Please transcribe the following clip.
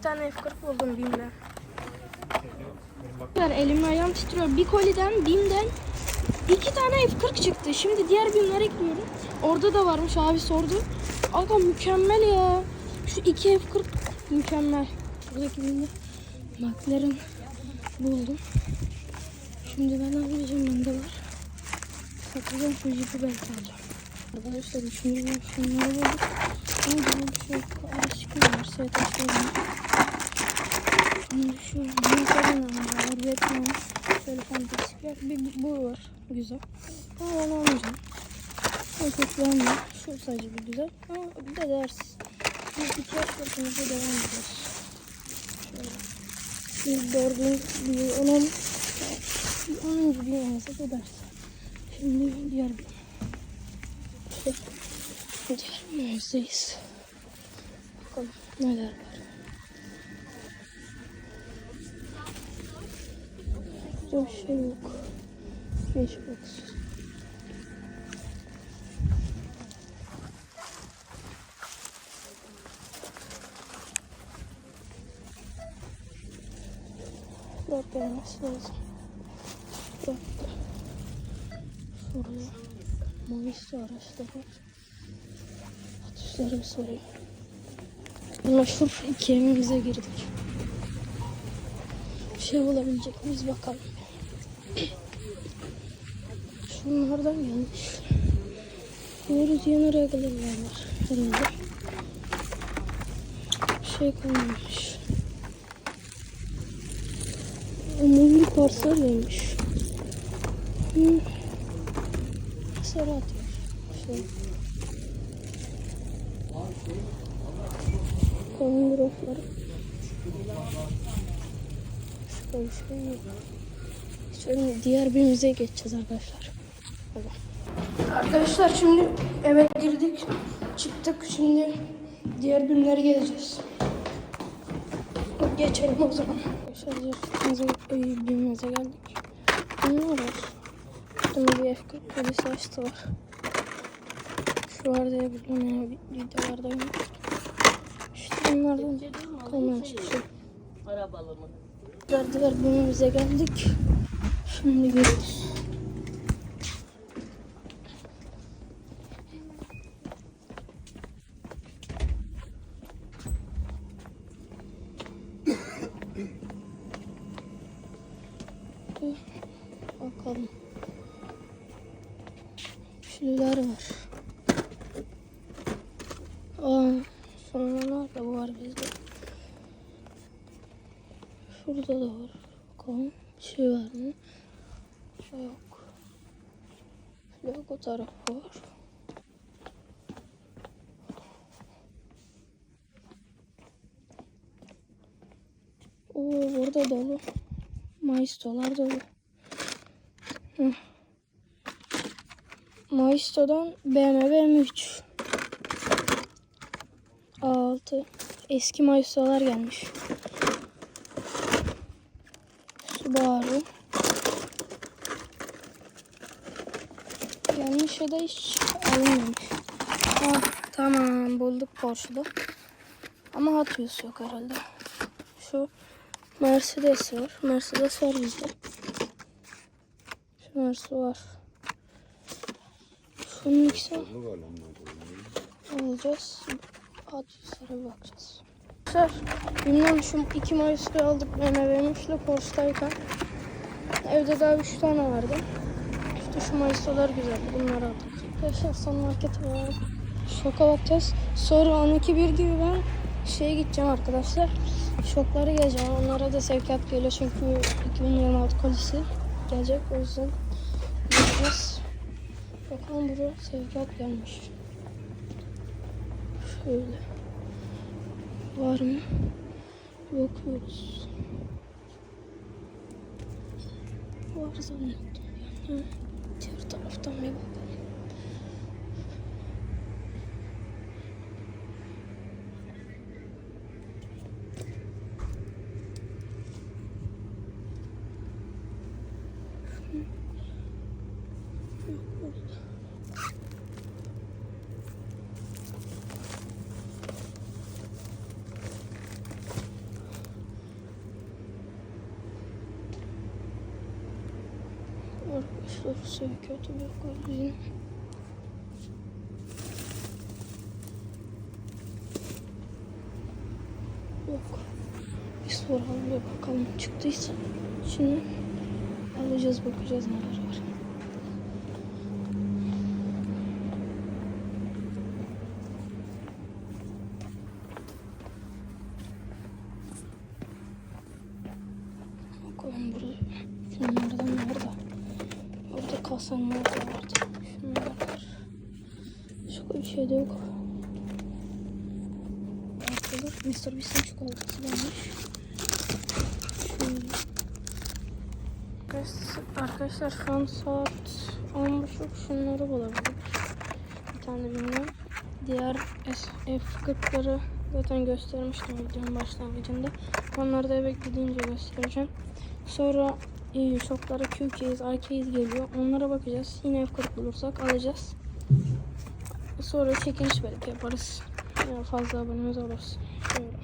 iki tane F40 buldum BİM'den. Elim ayağım titriyor. Bir koliden BİM'den iki tane F40 çıktı. Şimdi diğer BİM'lere ekliyorum. Orada da varmış abi sordu. Aga mükemmel ya. Şu iki F40 mükemmel. Buradaki BİM'de McLaren buldum. Şimdi ben ne yapacağım bende var. Satacağım şu jipi belki alacağım. Arkadaşlar üçüncü şunları bulduk. Ama bir şey yok. Seytaşlar var. Şimdi şu Minkar'ın var. Vietnam. Şöyle fantastikler. Bir bir- bu var. Güzel. Ama ben almayacağım. Ötekilerim var. Şu sadece bir güzel. Ama bir de değersiz. Biz iki fırtınızda devam ediyoruz. Şöyle. Bir dördüncü, bir onun, bir onuncu bir olmasa da ders. Şimdi diğer bir diğer mevzeyiz. Bakalım neler var. Burada bir şey yok. Beş box. Dört gelmesi lazım. Dört. Şuraya. Mayıs'ta araçta var. Atışları sorayım. Meşhur iki evimize girdik. Bir şey bulabilecek miyiz bakalım. Şunlardan gelmiş. Doğru yeni regler var herhalde. Bir şey kalmamış. Mobil parsel gelmiş. Hmm. Atıyor. Şey. Kalın bir şey yok. Şöyle diğer bir müzeye geçeceğiz arkadaşlar. Arkadaşlar şimdi eve girdik. Çıktık. Şimdi diğer bölümleri gezeceğiz. Geçelim o zaman. Arkadaşlar bölümümüze geldik. Ne var? Bunda bir F40 polis açtı var. Şu var diye biliyorum ya videolarda görmüştüm. İşte bunlardan bir şey. Arabalı mı? Diğer bölümümüze geldik. Şimdi. Dur, Bakalım. Şunlar var. Aa, sonra nerede bu var bizde? Şurada da var. Bakalım bir şey var mı? Şey yok. Logo tarafı var. Oo burada dolu. Maistolar dolu. Hı. Maisto'dan BMW M3. A6. Eski Maisto'lar gelmiş. Subaru. Gelmiş ya da hiç alınmamış. Ha, tamam bulduk Porsche'da. Ama Hot Wheels yok herhalde. Şu Mercedes var. Mercedes var bizde. Şu Mercedes var. Şunun ikisi alacağız. Hot Wheels'lara bakacağız. Arkadaşlar bilmem şu iki Mayıs'ta aldık BMW'miş ile Porsche'dayken. Evde daha üç tane vardı. İşte şu Mayıs'talar güzel. Bunları aldık. Arkadaşlar son markete var. Şoka bakacağız. Sonra 12 bir gibi ben şeye gideceğim arkadaşlar. Şokları geleceğim. Onlara da sevkiyat geliyor çünkü 2026 kolisi gelecek. O yüzden gideceğiz. Bakalım buraya sevkiyat gelmiş. Şöyle. Var mı? Bakıyoruz. Var. Yani. Diğer taraftan bir bakalım. Yok burada. Sorusu kötü bir golün. Yok. Bir soralım bir bakalım çıktıysa. Şimdi alacağız bakacağız neler var. Bakalım burada şunlardan kasanlar da vardı. Şunlar var. Bir şey de yok. Arkada Mr. Beast'in çikolatası varmış. Şöyle. Arkadaşlar- şu an saat 10.30 şunları bulabilir. Bir tane bilmem. Diğer F40'ları zaten göstermiştim videonun başlangıcında. Onları da eve gidince göstereceğim. Sonra e, shoplara Q case, I case geliyor. Onlara bakacağız. Yine F40 bulursak alacağız. Sonra çekiliş belki yaparız. Ya fazla abonemiz olursa. Şöyle.